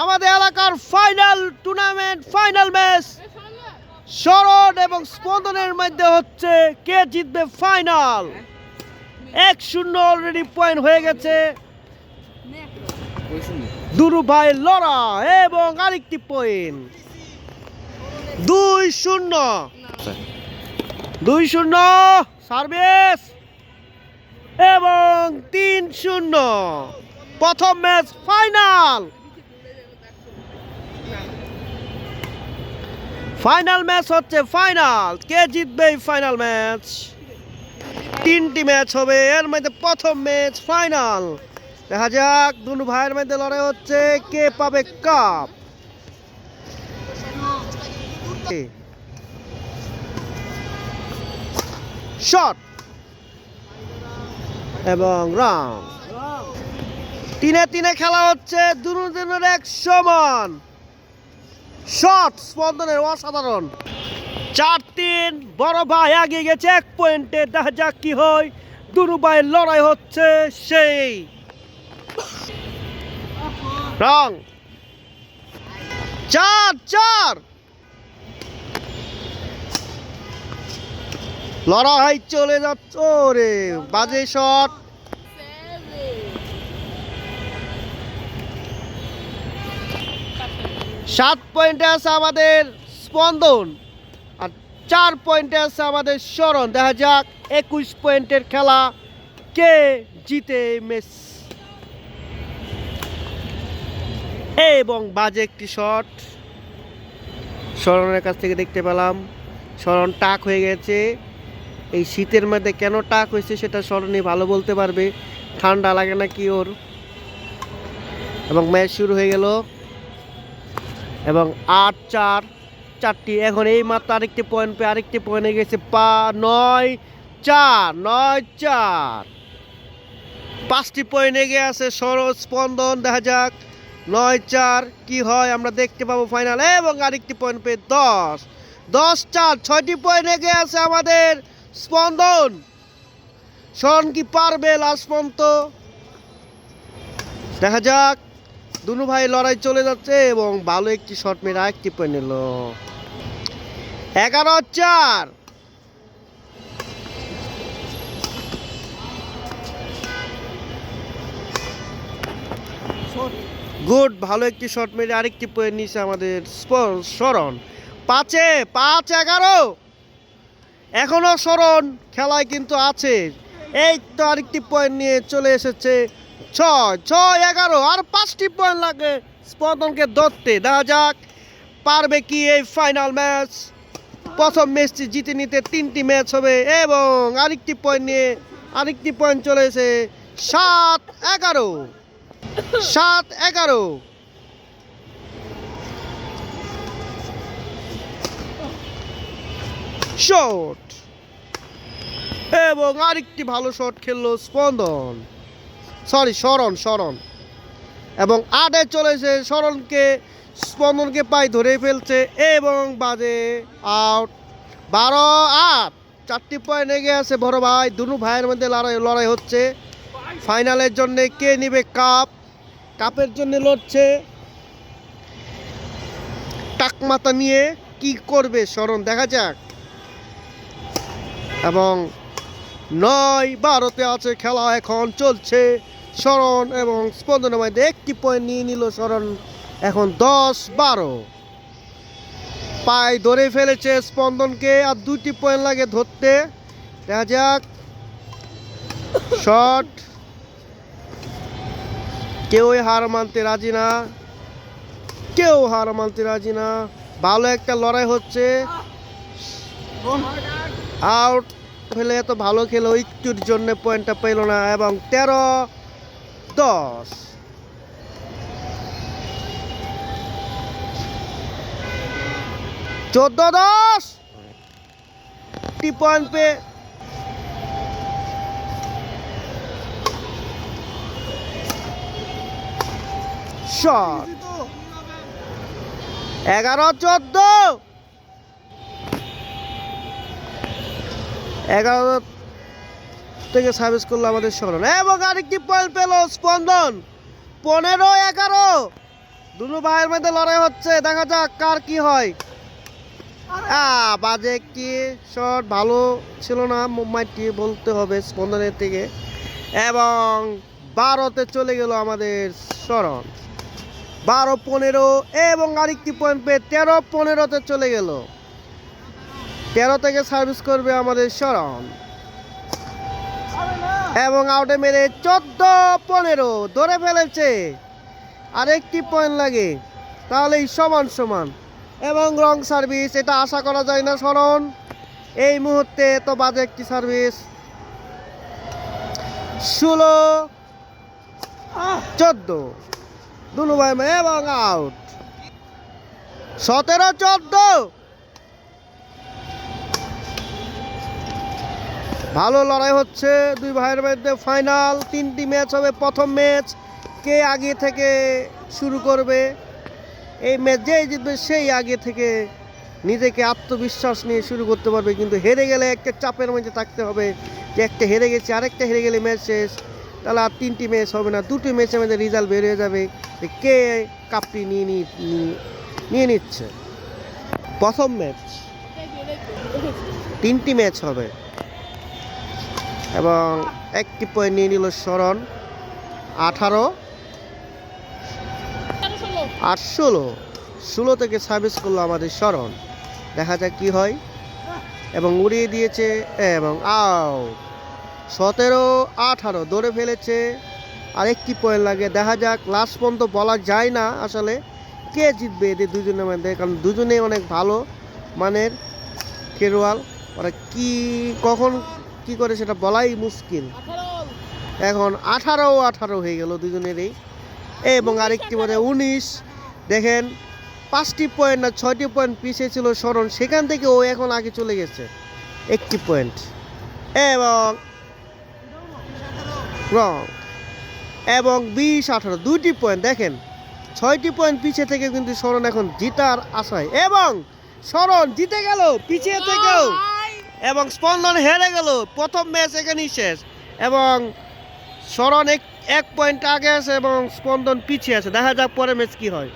আমাদের এলাকার final tournament final match Sharat এবং স্পন্দনের মধ্যে হচ্ছে কে জিতবে ফাইনাল এক শূন্য অলরেডি পয়েন্ট হয়ে গেছে। দুরু ভাই লড়া এবং আরেকটি পয়েন্ট দুই শূন্য। দুই শূন্য, সার্ভিস। এবং তিন শূন্য। প্রথম ম্যাচ ফাইনাল ফাইনাল ম্যাচ হচ্ছে ফাইনাল কে জিতবে এই ফাইনাল ম্যাচ তিনটি ম্যাচ হবে। এর মধ্যে প্রথম ম্যাচ ফাইনাল দেখা যাক, দুনু ভাইয়ের মধ্যে লড়াই হচ্ছে। কে পাবে কাপ শট এবং রাউন্ড তিনে তিনে খেলা হচ্ছে। দুজনের এক সমান। শট স্পন্দনের অসাধারণ। চার তিন, বড় ভাই এগিয়ে গেছে এক পয়েন্টে, দেখা যাক কি হয়। দুরু লড়াই হচ্ছে সেই। রং। চার চার। লড়াই চলে যাচ্ছে রে বাজে শট। সাত পয়েন্টে আছে আমাদের স্পন্দন আর চার পয়েন্টে আছে আমাদের স্মরণ। দেখা যাক একুশ পয়েন্টের খেলা কে জিতে মেস। এবং বাজে একটি শট স্মরণের কাছ থেকে দেখতে পেলাম, স্মরণ টাক হয়ে গেছে। এই শীতের মধ্যে কেন টাক হয়েছে সেটা স্মরণই ভালো বলতে পারবে। ঠান্ডা লাগে না কি ওর? এবং ম্যাচ শুরু হয়ে গেল। এবং আট, চার, চারটি। এখন এই মাত্র আরেকটি পয়েন্ট পেয়ে আরেকটি পয়েন্টে গেছে পা নয়, চার নয়, চার। পাঁচটি পয়েন্ট এগিয়ে আছে সরজ স্পন্দন, দেখা যাক। নয়, চার, কি হয় আমরা দেখতে পাবো ফাইনাল এবং আরেকটি পয়েন্ট পেয়ে দশ। দশ, চার, ছয়টি পয়েন্ট এগিয়ে আছে আমাদের স্পন্দন। স্মরণ কি পারবে লাস্ট পর্যন্ত দেখা যাক। দুনু ভাই লড়াই চলে যাচ্ছে এবং ভালো একটি শট মেরে আরেকটি পয়েন্ট নিল। এগারো চার। গুড, ভালো একটি শট মেরে আরেকটি পয়েন্ট নিছে আমাদের স্মরণ। পাঁচে, পাঁচ, এগারো। এখনও স্মরণ খেলায় কিন্তু আছে। এই তো আরেকটি পয়েন্ট নিয়ে চলে এসেছে ছয় ছয়, এগারো, আর পাঁচটি পয়েন্ট লাগে স্পন্দনকে ধরতে। দেখা যাক, পারবে কি এই ফাইনাল ম্যাচ প্রথম ম্যাচটি জিতে নিতে তিনটি ম্যাচ হবে এবং আরেকটি পয়েন্ট নিয়ে আরেকটি পয়েন্ট চলে এসে সাত, এগারো। সাত, এগারো। শট এবং আরেকটি ভালো শট খেললো স্পন্দন। সরি, স্মরণ স্মরণ। এবং আটে চলেছে, স্মরণকে, স্পন্দনকে পাই ধরে ফেলছে এবং বাজে আউট বারো আট, চারটি পয়েন্ট এগিয়ে আছে বড় ভাই। দুনু ভাইয়ের মধ্যে লড়াই লড়াই হচ্ছে। ফাইনালের জন্য কে নিবে কাপ কাপের জন্য লড়ছে টাকমাতা নিয়ে কি করবে স্মরণ? দেখা যাক। এবং নয়, বারোতে আছে খেলা, এখন চলছে। স্মরণ এবং স্পন্দনের মধ্যে একটি পয়েন্ট নিয়ে নিল স্মরণ। এখন দশ, বারো। পায়ে ধরে ফেলেছে স্পন্দনকে, আর দুটি পয়েন্ট লাগে ধরতে। দেখা যাক। শট কেউই হার মানতে রাজি না। কেউ হার মানতে রাজি না। ভালো একটা লড়াই হচ্ছে। আউট ফেলে এত ভালো খেলো, একটুর জন্য পয়েন্টটা পেল না। এবং তেরো। দশ চোদ্দ দশ। টি পয়েন্ট পেয়ে শট এগারো চোদ্দ। এগারো থেকে সার্ভিস করল আমাদের স্মরণ এবং আরেকটি পয়েন্ট পেল স্পন্দন। পনেরো, এগারো। দুনু ভাইয়ের মধ্যে লড়াই হচ্ছে। দেখা যাক কার কি হয়। বাজে একটি শট ভালো ছিল না, মুম্বাইটি বলতে হবে স্পন্দনের থেকে। এবং বারোতে চলে গেল আমাদের স্মরণ। বারো, পনেরো এবং আরেকটি পয়েন্ট পেয়ে তেরো, পনেরোতে চলে গেল। তেরো থেকে সার্ভিস করবে আমাদের স্মরণ। এবং আউটে মেরে চোদ্দ, পনেরো, ধরে ফেলেছে। আরেকটি পয়েন্ট লাগে, তাহলেই সমান সমান। এবং রং সার্ভিস এটা আশা করা যায় না, স্মরণ। এই মুহূর্তে তো বাজে একটি সার্ভিস ষোলো, চোদ্দ। দুনু ভাই মেয়ে এবং আউট সতেরো, চোদ্দ। ভালো লড়াই হচ্ছে, দুই ভাইয়ের মধ্যে ফাইনাল তিনটি ম্যাচ হবে, প্রথম ম্যাচ কে আগে থেকে শুরু করবে? এই ম্যাচ যেই জিতবে, সেই আগে থেকে নিজেকে আত্মবিশ্বাস নিয়ে শুরু করতে পারবে। কিন্তু হেরে গেলে একটা চাপের মধ্যে থাকতে হবে যে একটা হেরে গেছে, আরেকটা হেরে গেলে ম্যাচ শেষ। তাহলে আর তিনটি ম্যাচ হবে না, দুটি ম্যাচের মধ্যে রেজাল্ট বের হয়ে যাবে যে কে কাপটি নিয়ে নিয়ে নিচ্ছে। প্রথম ম্যাচ তিনটি ম্যাচ হবে। এবং একটি পয়েন্ট নিয়ে নিল শরণ আঠারো। আর ষোলো। ষোলো থেকে সার্ভিস করল আমাদের শরণ দেখা যাক কি হয়। এবং উড়িয়ে দিয়েছে এবং আও। সতেরো, আঠারো দৌড়ে ফেলেছে। আর একটি পয়েন্ট লাগে। দেখা যাক লাস্ট পর্যন্ত বলা যায় না আসলে। কে জিতবে? এদের দুজনের মধ্যে। কারণ দুজনেই অনেক ভালো মানের খেলোয়াড় ওরা কি, কখন কি করে সেটা বলাই মুশকিল। এখন আঠারো আঠারো হয়ে গেল দুজনেরই। এবং আরেকটি মানে উনিশ। দেখেন, পাঁচটি পয়েন্ট না, ছয়টি পয়েন্ট পিছিয়ে ছিল স্মরণ। সেখান থেকে ও এখন আগে চলে গেছে। একটি পয়েন্ট এবং রং এবং বিশ আঠারো, দুইটি পয়েন্ট দেখেন, ছয়টি পয়েন্ট পিছিয়ে থেকে কিন্তু স্মরণ এখন জিতার আশায়। এবং স্মরণ জিতে গেল, পিছিয়ে থেকেও। এবং স্পন্দন হেরে গেল। প্রথম ম্যাচ এখানেই শেষ। এবং স্মরণ এক এক পয়েন্ট আগে আছে এবং স্পন্দন পিছিয়ে আছে। দেখা যাক পরে ম্যাচ কী হয়।